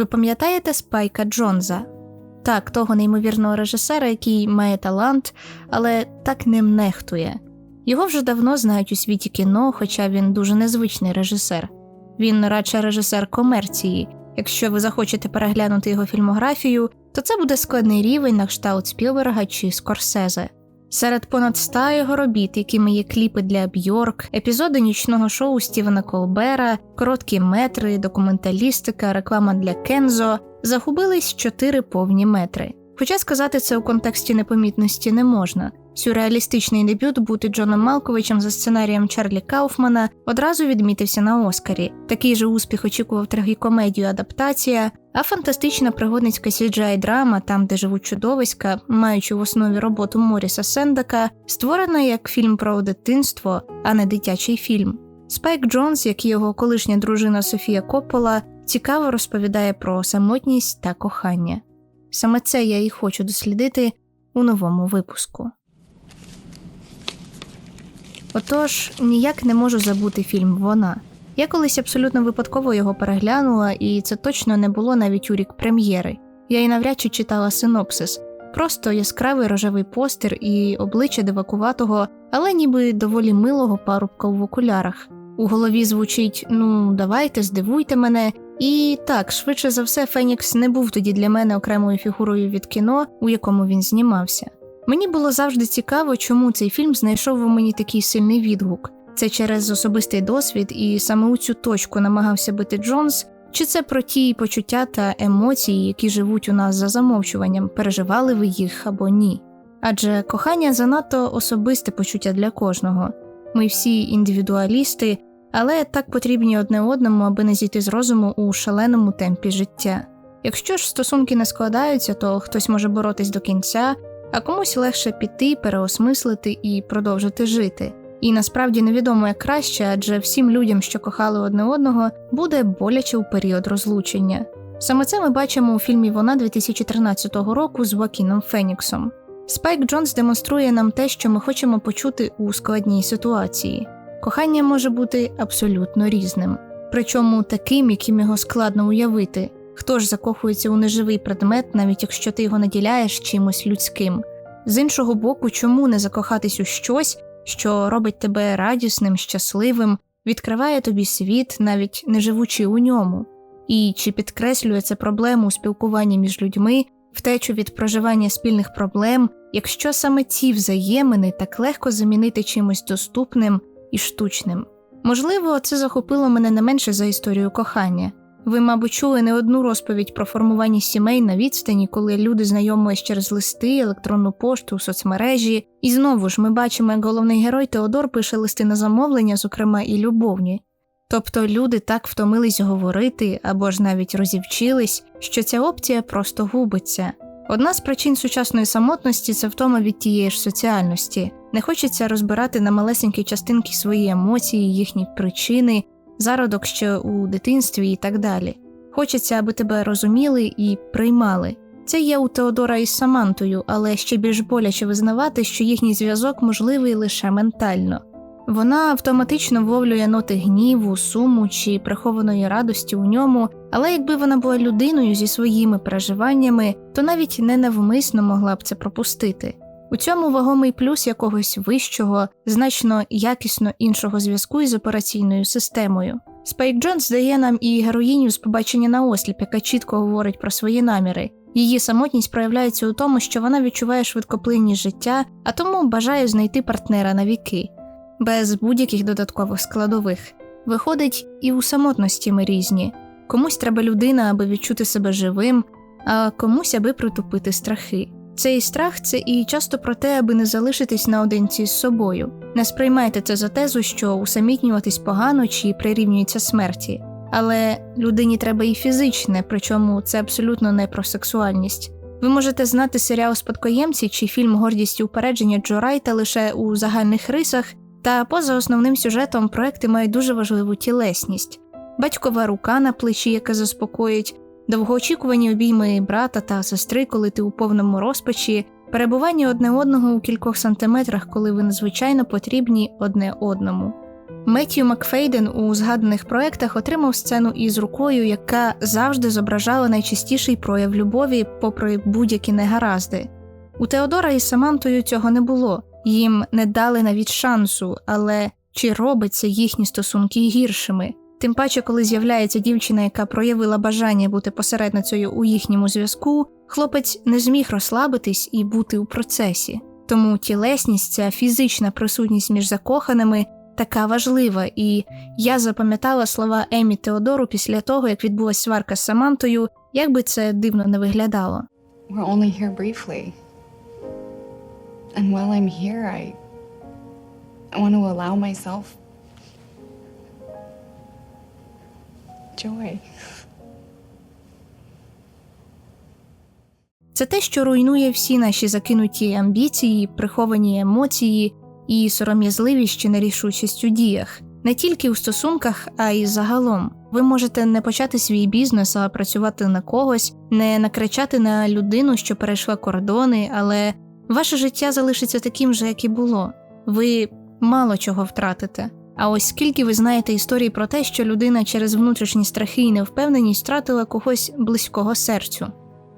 Ви пам'ятаєте Спайка Джонза? Так, того неймовірного режисера, який має талант, але так ним нехтує. Його вже давно знають у світі кіно, хоча він дуже незвичний режисер. Він радше режисер комерції. Якщо ви захочете переглянути його фільмографію, то це буде складний рівень на кшталт Спілберга чи Скорсезе. Серед понад ста його робіт, якими є кліпи для Бьорк, епізоди нічного шоу Стівена Колбера, короткі метри, документалістика, реклама для Кензо, загубились чотири повні метри. Хоча сказати це у контексті непомітності не можна. Сюрреалістичний дебют бути Джоном Малковичем за сценарієм Чарлі Кауфмана одразу відмітився на Оскарі. Такий же успіх очікував трагікомедію Адаптація, а фантастична пригодницька cgi драма, там де живуть чудовиська, маючи в основі роботу Моріса Сендака, створена як фільм про дитинство, а не дитячий фільм. Спайк Джонс, як і його колишня дружина Софія Коппола, цікаво розповідає про самотність та кохання. Саме це я і хочу дослідити у новому випуску. Отож, ніяк не можу забути фільм Вона. Я колись абсолютно випадково його переглянула, і це точно не було навіть у рік прем'єри. Я й навряд чи читала синопсис, просто яскравий рожевий постер і обличчя дивакуватого, але ніби доволі милого парубка в окулярах. У голові звучить Ну, давайте, здивуйте мене. І так, швидше за все, Фенікс не був тоді для мене окремою фігурою від кіно, у якому він знімався. Мені було завжди цікаво, чому цей фільм знайшов у мені такий сильний відгук. Це через особистий досвід, і саме у цю точку намагався бити Джонс, чи це про ті почуття та емоції, які живуть у нас за замовчуванням, переживали ви їх або ні. Адже кохання занадто особисте почуття для кожного. Ми всі індивідуалісти, але так потрібні одне одному, аби не зійти з розуму у шаленому темпі життя. Якщо ж стосунки не складаються, то хтось може боротись до кінця, а комусь легше піти, переосмислити і продовжити жити. І насправді невідомо як краще, адже всім людям, що кохали одне одного, буде боляче у період розлучення. Саме це ми бачимо у фільмі Вона 2013 року з Вакіном Феніксом. Спайк Джонс демонструє нам те, що ми хочемо почути у складній ситуації. Кохання може бути абсолютно різним, причому таким, яким його складно уявити. Хто ж закохується у неживий предмет, навіть якщо ти його наділяєш чимось людським? З іншого боку, чому не закохатись у щось, що робить тебе радісним, щасливим, відкриває тобі світ, навіть не живучи у ньому? І чи підкреслює це проблему у спілкуванні між людьми, втечу від проживання спільних проблем, якщо саме ці взаємини так легко замінити чимось доступним і штучним? Можливо, це захопило мене не менше за історію кохання. Ви, мабуть, чули не одну розповідь про формування сімей на відстані, коли люди знайомились через листи, електронну пошту, соцмережі. І знову ж ми бачимо, як головний герой Теодор пише листи на замовлення, зокрема і любовні. Тобто люди так втомились говорити або ж навіть розівчились, що ця опція просто губиться. Одна з причин сучасної самотності це втома від тієї ж соціальності. Не хочеться розбирати на малесенькі частинки свої емоції, їхні причини, зародок ще у дитинстві і так далі. Хочеться, аби тебе розуміли і приймали. Це є у Теодора із Самантою, але ще більш боляче визнавати, що їхній зв'язок можливий лише ментально. Вона автоматично вловлює ноти гніву, суму чи прихованої радості у ньому, але якби вона була людиною зі своїми переживаннями, то навіть ненавмисно могла б це пропустити. У цьому вагомий плюс якогось вищого, значно якісно іншого зв'язку із операційною системою. Спайк Джонс дає нам і героїню з побачення на осліп, яка чітко говорить про свої наміри. Її самотність проявляється у тому, що вона відчуває швидкоплинність життя, а тому бажає знайти партнера на віки, без будь-яких додаткових складових. Виходить, і у самотності ми різні. Комусь треба людина, аби відчути себе живим, а комусь аби притупити страхи. Цей страх це і часто про те, аби не залишитись наодинці з собою. Не сприймайте це за тезу, що усамітнюватись погано чи прирівнюється смерті. Але людині треба і фізичне, причому це абсолютно не про сексуальність. Ви можете знати серіал Спадкоємці чи фільм Гордість і упередження Джо Райта лише у загальних рисах, та поза основним сюжетом проекти мають дуже важливу тілесність, батькова рука на плечі, яка заспокоїть, довгоочікувані обійми брата та сестри, коли ти у повному розпачі, перебування одне одного у кількох сантиметрах, коли ви надзвичайно потрібні одне одному. Меттью Макфейден у згаданих проектах отримав сцену із рукою, яка завжди зображала найчастіший прояв любові, попри будь-які негаразди. У Теодора із Самантою цього не було, їм не дали навіть шансу, але чи робиться їхні стосунки гіршими? Тим паче, коли з'являється дівчина, яка проявила бажання бути посередницею у їхньому зв'язку, хлопець не зміг розслабитись і бути у процесі. Тому тілесність, ця фізична присутність між закоханими така важлива, і я запам'ятала слова Емі Теодору після того, як відбулася сварка з Самантою, як би це дивно не виглядало. We're only here briefly. And while I'm here, I, I want to allow myself joy. Це те, що руйнує всі наші закинуті амбіції, приховані емоції і сором'язливість чи нерішучість у діях, не тільки у стосунках, а й загалом. Ви можете не почати свій бізнес, а працювати на когось, не накричати на людину, що перейшла кордони, але ваше життя залишиться таким же, як і було. Ви мало чого втратите. А ось скільки ви знаєте історій про те, що людина через внутрішні страхи і невпевненість втратила когось близького серцю.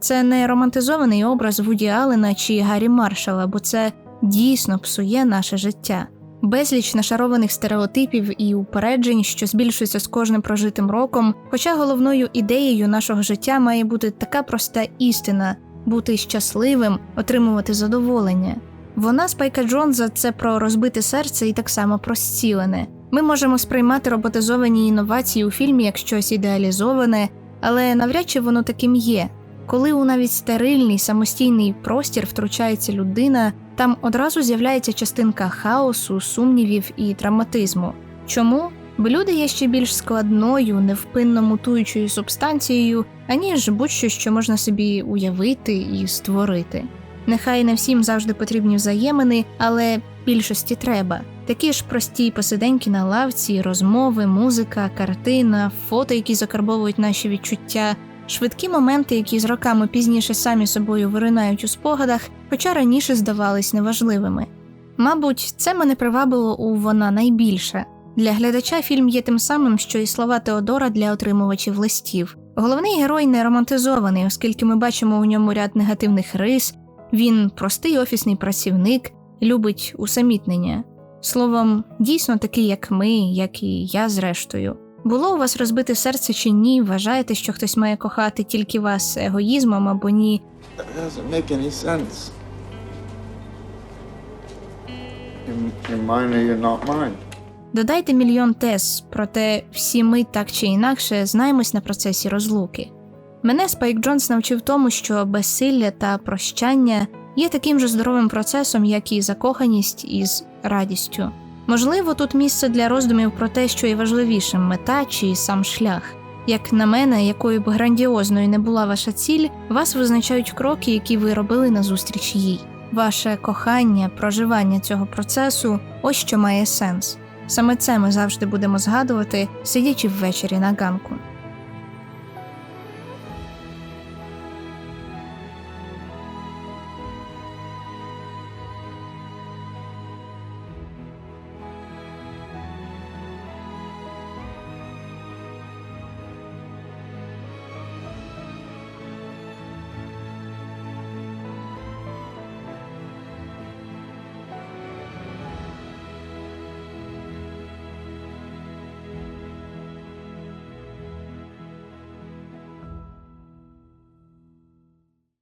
Це не романтизований образ Вуді Аллена чи Гаррі Маршала, бо це дійсно псує наше життя. Безліч нашарованих стереотипів і упереджень, що збільшуються з кожним прожитим роком. Хоча головною ідеєю нашого життя має бути така проста істина бути щасливим, отримувати задоволення. Вона Спайка Джонса це про розбите серце і так само про зцілене. Ми можемо сприймати роботизовані інновації у фільмі як щось ідеалізоване, але навряд чи воно таким є. Коли у навіть стерильний самостійний простір втручається людина, там одразу з'являється частинка хаосу, сумнівів і травматизму. Чому? Бо люди є ще більш складною, невпинно мутуючою субстанцією, аніж будь-що, що можна собі уявити і створити. Нехай не всім завжди потрібні взаємини, але більшості треба. Такі ж прості посиденьки на лавці, розмови, музика, картина, фото, які закарбовують наші відчуття, швидкі моменти, які з роками пізніше самі собою виринають у спогадах, хоча раніше здавались неважливими. Мабуть, це мене привабило у вона найбільше. Для глядача фільм є тим самим, що і слова Теодора для отримувачів листів. Головний герой не романтизований, оскільки ми бачимо у ньому ряд негативних рис. Він простий офісний працівник, любить усамітнення. Словом, дійсно такий, як ми, як і я, зрештою. Було у вас розбите серце чи ні? Вважаєте, що хтось має кохати тільки вас егоїзмом або ні? Додайте мільйон тез, проте всі ми так чи інакше знаємось на процесі розлуки. Мене Спайк Джонс навчив тому, що безсилля та прощання є таким же здоровим процесом, як і закоханість із радістю. Можливо, тут місце для роздумів про те, що є важливішим мета чи сам шлях. Як на мене, якою б грандіозною не була ваша ціль, вас визначають кроки, які ви робили назустріч їй. Ваше кохання, проживання цього процесу ось що має сенс. Саме це ми завжди будемо згадувати, сидячи ввечері на ганку.